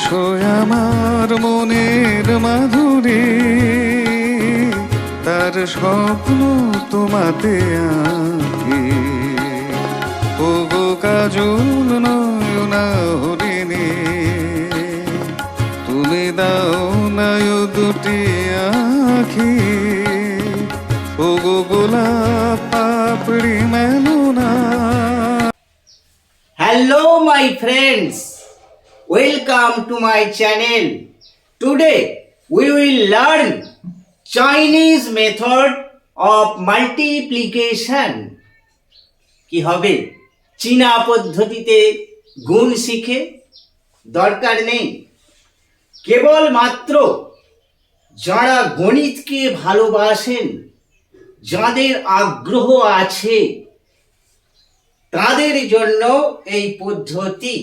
এসো আমার মনের মাধুরী। তার স্বপ্ন তোমাতে আঁকি। ও গো কাজল নয়না হরিণী তুমি দাও নায় দুটি আখি। ও গো গোলাপ পাপড়ি মেলুনা। Hello, my friends. Welcome to my channel. Today, we will learn Chinese method of multiplication. কি হবে চীনা পদ্ধতিতে গুণ শিখে দরকার নেই কেবল মাত্র যারা গণিতকে ভালোবাসেন যাদের আগ্রহ আছে তাদের জন্য এই পদ্ধতি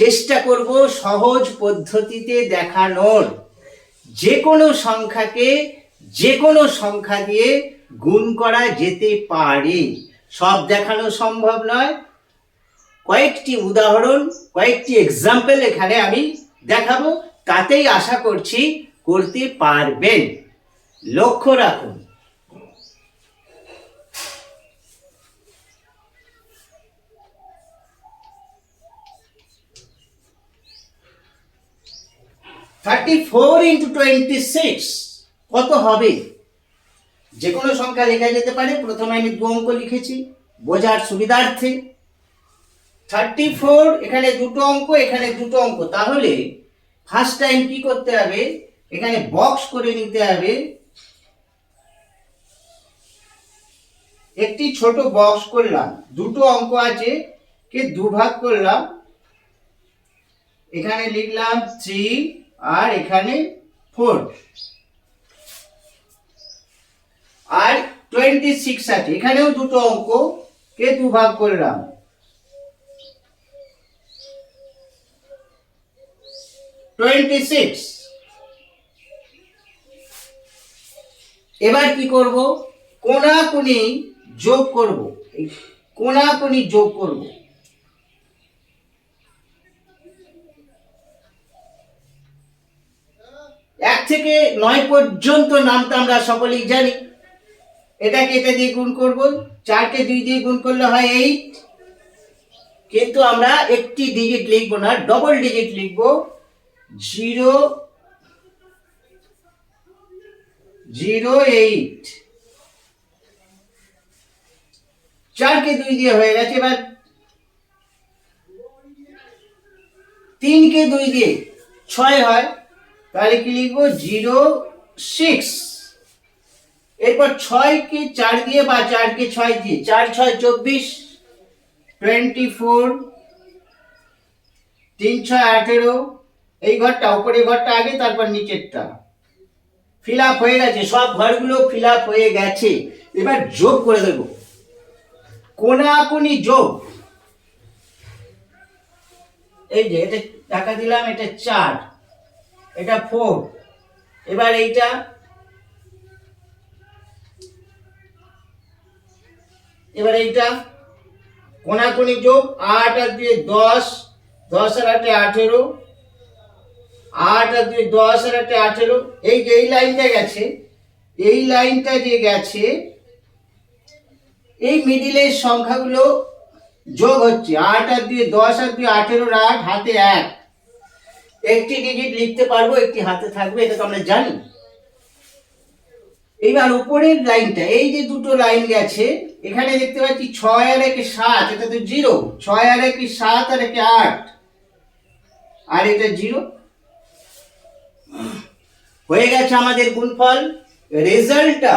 চেষ্টা করব সহজ পদ্ধতিতে দেখানোর। যে কোনো সংখ্যাকে যে কোনো সংখ্যা দিয়ে গুণ করা যেতে পারে। সব দেখানো সম্ভব নয়। কয়েকটি উদাহরণ, কয়েকটি এক্সাম্পল এখানে আমি দেখাবো, তাতেই আশা করছি করতে পারবেন। লক্ষ্য রাখুন thirty four into twenty six কত হবে? যে কোনো সংখ্যা লেখা যেতে পারে। প্রথমে আমি দু অঙ্ক লিখেছি, বোঝার সুবিধার্থে। থার্টি ফোর এখানে দুটো অঙ্ক, এখানে দুটো অঙ্ক। তাহলে ফার্স্ট টাইম কি করতে হবে? এখানে বক্স করে নিতে হবে। একটি ছোট বক্স করলাম। দুটো অঙ্ক আছে, কে দুভাগ করলাম? এখানে লিখলাম থ্রি আর এখানে ফোর আর টোয়েন্টি সিক্স আছে। এখানেও দুটো অঙ্ক কে দু ভাগ করলাম টোয়েন্টি সিক্স এবার কি করব? কোনাকুনি যোগ করব। কোনাকুনি যোগ করব। থেকে নয় পর্যন্ত নামটা আমরা সকলেই জানি। এটাকে এটা দিয়ে গুণ করব। চারকে দুই দিয়ে গুণ করলে হয় এইট কিন্তু আমরা একটি ডিজিট লিখব না ডবল ডিজিট লিখব। জিরো জিরো এইট চারকে দুই দিয়ে হয়ে গেছে এবার। তিনকে দুই দিয়ে ছয় হয়। তাহলে কি লিখব? Zero six. এরপর ছয় ছয়কে চার দিয়ে বা চার চারকে ছয় দিয়ে? চার, ছয়, চব্বিশ। Twenty four. তিন, ছয়, আঠেরো। এই ঘরটা উপরে ঘরটা আগে, তারপর নিচেরটা। ফিল আপ হয়ে গেছে। সব ঘরগুলো ফিল আপ হয়ে গেছে। এবার যোগ করে দেবো। কোনাকুনি যোগ। এই যে, এটা টাকা দিলাম, এটা চার। এটা ফোর এবার এইটা এবার এইটা কোনাকুনি যোগ আট আর দিয়ে দশ দশ আর আটে আঠেরো, আট আর দিয়ে দশ আর আটে আঠেরো। এই যে এই লাইনটা গেছে, এই লাইনটা যে গেছে, এই মিডিলের সংখ্যাগুলো যোগ হচ্ছে। আট আর দিয়ে দশ আর দিয়ে আঠেরোর আট, হাতে এক। একটি ডিজিট লিখতে পারব, একটি হাতে থাকবে, এটা তো আমরা জানি। এইবার উপরের লাইনটা, এই যে দুটো লাইন গেছে, এখানে দেখতে পাচ্ছি ছয় আর একে সাত, এটা তো জিরো। ছয় আর একে সাত আর একে আট। আর এটা জিরো। হয়ে গেছে আমাদের গুণফল, রেজাল্টটা।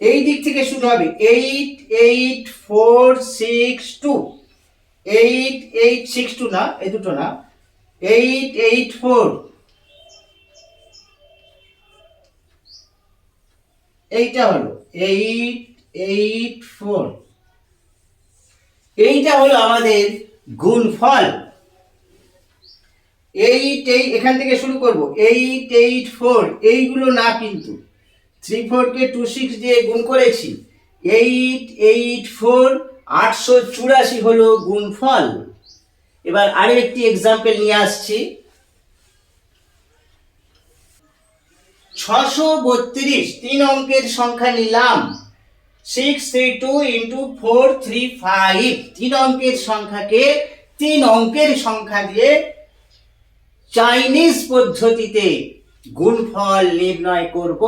এই দিক থেকে শুরু হবে eight eight four six two eight eight six two না, এই দুটো না। এইট এইট ফোর এইটা হলো এইট এইট ফোর এইটা হলো আমাদের গুণফল এইট এই এখান থেকে শুরু করব। এইট এইট ফোর এইগুলো না কিন্তু। থ্রি ফোরকে টু সিক্স দিয়ে গুণ করেছি। এইট এইট ফোর আটশো চুরাশি হলো গুণফল। এবার আরও একটি এক্সাম্পল নিয়ে আসছি। ছশো বত্রিশ, তিন অঙ্কের সংখ্যা নিলাম। Six three two into four three five তিন অঙ্কের সংখ্যাকে তিন অঙ্কের সংখ্যা দিয়ে চাইনিজ পদ্ধতিতে গুণফল নির্ণয় করব।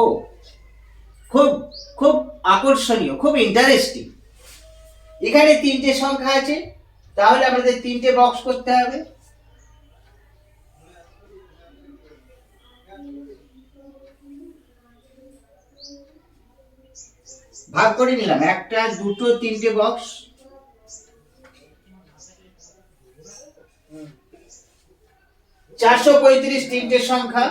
খুব খুব আকর্ষণীয়, খুব ইন্টারেস্টিং এখানে তিনটে সংখ্যা আছে, তাহলে আমাদের তিনটে বক্স করতে হবে। ভাগ করে নিলাম, একটা, দুটো, তিনটে বক্স চারশো পঁয়ত্রিশ তিনটে সংখ্যা।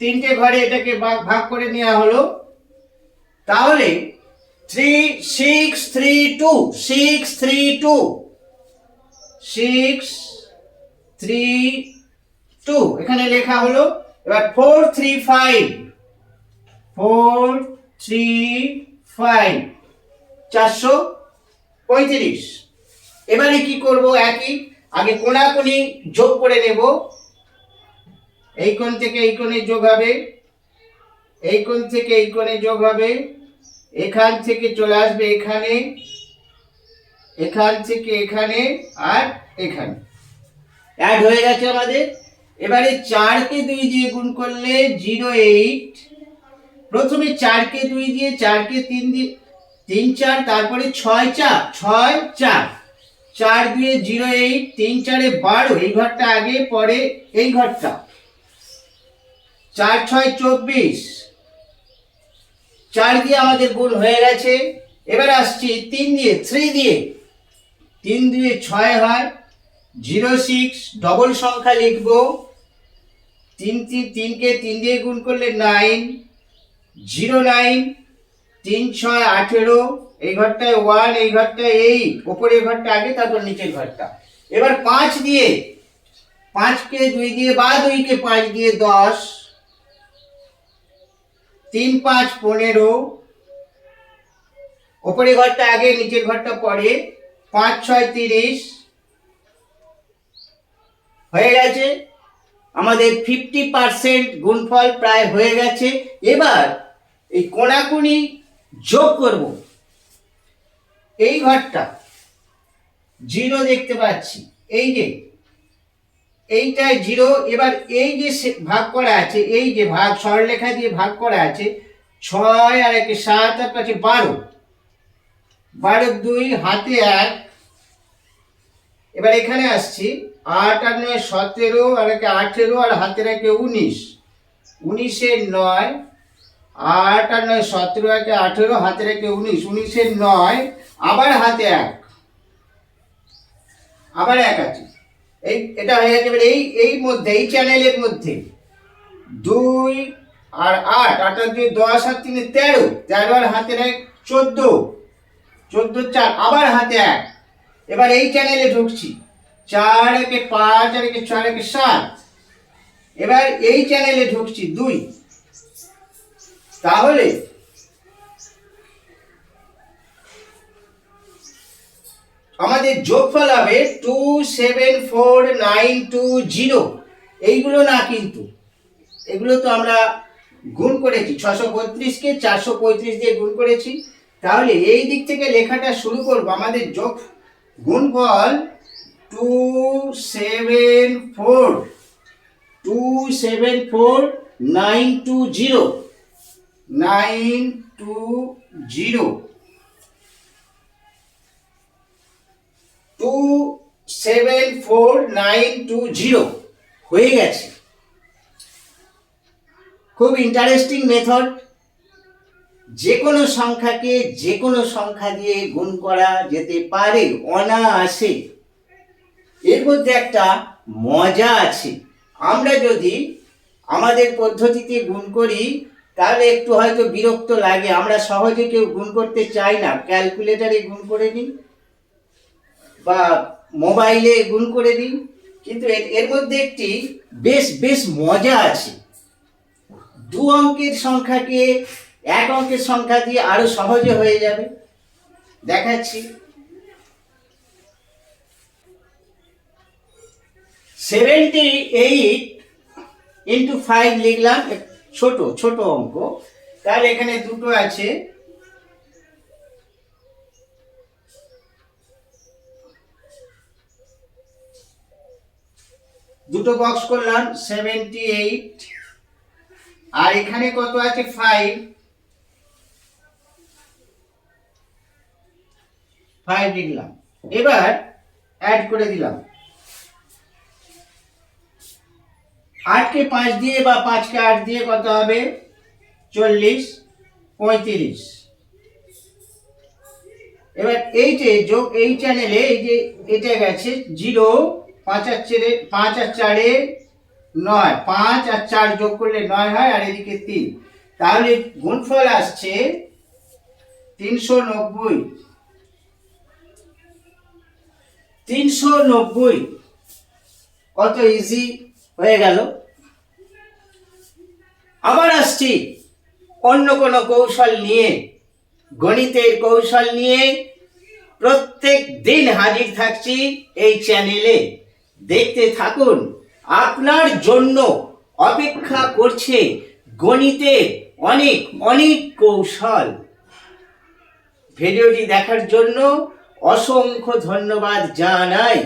তিনটে ঘরে এটাকে ভাগ করে নেওয়া হলো। তাহলে three six three two six three two six three two এখানে লেখা হলো। এবার four three five four three five চারশো পঁয়ত্রিশ। এবারে কি করব? একই। আগে কোনাকুনি যোগ করে নেব। এই কোণ থেকে এই কোণে যোগ হবে। এই কোণ থেকে এই কোণে যোগ হবে। এখান থেকে চলে আসবে এখানে। এখান থেকে এখানে আর এখানে। অ্যাড হয়ে গেছে আমাদের। এবারে চারকে দুই দিয়ে গুণ করলে জিরো এইট প্রথমে চারকে দুই দিয়ে চারকে তিন দিয়ে তিন চার, তারপরে ছয় চার ছয় চার। চার দুয়ে জিরো এইট তিন চারে বারো। এই ঘরটা আগে, পরে এই ঘরটা। চার ছয় চব্বিশ। চার দিয়ে আমাদের গুণ হয়ে গেছে। এবার আসছি তিন দিয়ে, থ্রি দিয়ে। তিন দিয়ে ছয় হয়, জিরো সিক্স, ডবল সংখ্যা লিখব। তিন তিন, তিনকে তিন দিয়ে গুণ করলে নাইন, জিরো নাইন, তিন ছয় আঠেরো, এই ঘরটায় ওয়ান, এই ঘরটায় এইট ওপরের ঘরটা আগে, তারপর নিচের ঘরটা। এবার পাঁচ দিয়ে, পাঁচকে দুই দিয়ে বা দুইকে পাঁচ দিয়ে দশ তিন, পাঁচ, পনেরো। ওপরের ঘরটা আগে, নিচের ঘরটা পরে। পাঁচ, ছয়, তিরিশ। হয়ে গেছে। আমাদের ফিফটি পার্সেন্ট গুণফল প্রায় হয়ে গেছে। এবার এই কোনাকুনি যোগ করব। এই ঘরটা জিরো দেখতে পাচ্ছি। এই যে এইটায় জিরো। এবার এই যে ভাগ করা আছে, এই যে ভাগ সরলেখা দিয়ে ভাগ করা আছে, ছয় আর একে সাত আর পাঁচে বারো। বারো দুই, হাতে এক। এবার এখানে আসছি, আট আর নয় সতেরো, আর একে আঠেরো, আর হাতে একে উনিশ। উনিশের নয়, আট আর নয় সতেরো, একে আঠেরো হাতে একে উনিশ। উনিশের নয়, আবার হাতে এক। আবার এক আছে। এই, এটা হয়ে এবার এই এই মধ্যে, এই চ্যানেলের মধ্যে। দুই আর আট আট আর দুই, দশ আর তিনে, তেরো। তেরো আর হাতে এক চোদ্দ। চোদ্দ, চার, আবার হাতে এক। এবার এই চ্যানেলে ঢুকছি। চার একে পাঁচ আর একে চার একে সাত। এবার এই চ্যানেলে ঢুকছি দুই। তাহলে আমাদের যোগফল হবে two seven four nine two zero এইগুলো না কিন্তু, এগুলো তো আমরা গুণ করেছি ছশো বত্রিশকে চারশো পঁয়ত্রিশ দিয়ে গুণ করেছি। তাহলে এই দিক থেকে লেখাটা শুরু করব, আমাদের যোগ গুণফল two seven four two seven four nine two zero nine two zero two seven four nine two zero হয়ে গেছে। খুব ইন্টারেস্টিং মেথড যে কোনো সংখ্যাকে যে কোনো সংখ্যা দিয়ে গুণ করা যেতে পারে, অনায়াসে। এর মধ্যে একটা মজা আছে। আমরা যদি আমাদের পদ্ধতিতে গুণ করি, তাহলে একটু হয়তো বিরক্ত লাগে। আমরা সহজে কেউ গুণ করতে চাই না। ক্যালকুলেটারে গুণ করে নিই। বা মোবাইলে গুণ করে দিই কিন্তু এর- মধ্যে একটি বেশ বেশ মজা আছে। দু অঙ্কের সংখ্যাকে এক অঙ্কের সংখ্যা দিয়ে আরও সহজে হয়ে যাবে। দেখাচ্ছি। সেভেন্টি এইট ইন্টু ফাইভ লিখলাম ছোট ছোট অঙ্ক। তাহলে এখানে দুটো আছে। দুটো বক্স করলাম সেভেন্টি এইট আর এখানে কত আছে? ফাইভ ফাইভ লিখলাম। এবার অ্যাড করে দিলাম। আটকে পাঁচ দিয়ে বা পাঁচকে আট দিয়ে কত হবে? চল্লিশ, পঁয়ত্রিশ। এবার এই যে যোগ, এই চ্যানেলে এই যে এটা গেছে জিরো পাঁচ আর চারে, পাঁচ আর চারে নয়। পাঁচ আর চার যোগ করলে নয় হয়, আর এদিকে তিন। তাহলে গুণফল আসছে তিনশো নব্বই। তিনশো নব্বই। কত ইজি হয়ে গেল? আবার আসছি অন্য কোনো কৌশল নিয়ে, গণিতের কৌশল নিয়ে। প্রত্যেক দিন হাজির থাকছি এই চ্যানেলে দেখতে থাকুন, আপনার জন্য অপেক্ষা করছে গণিতে অনেক অনেক কৌশল। ভিডিওটি দেখার জন্য অসংখ্য ধন্যবাদ জানাই।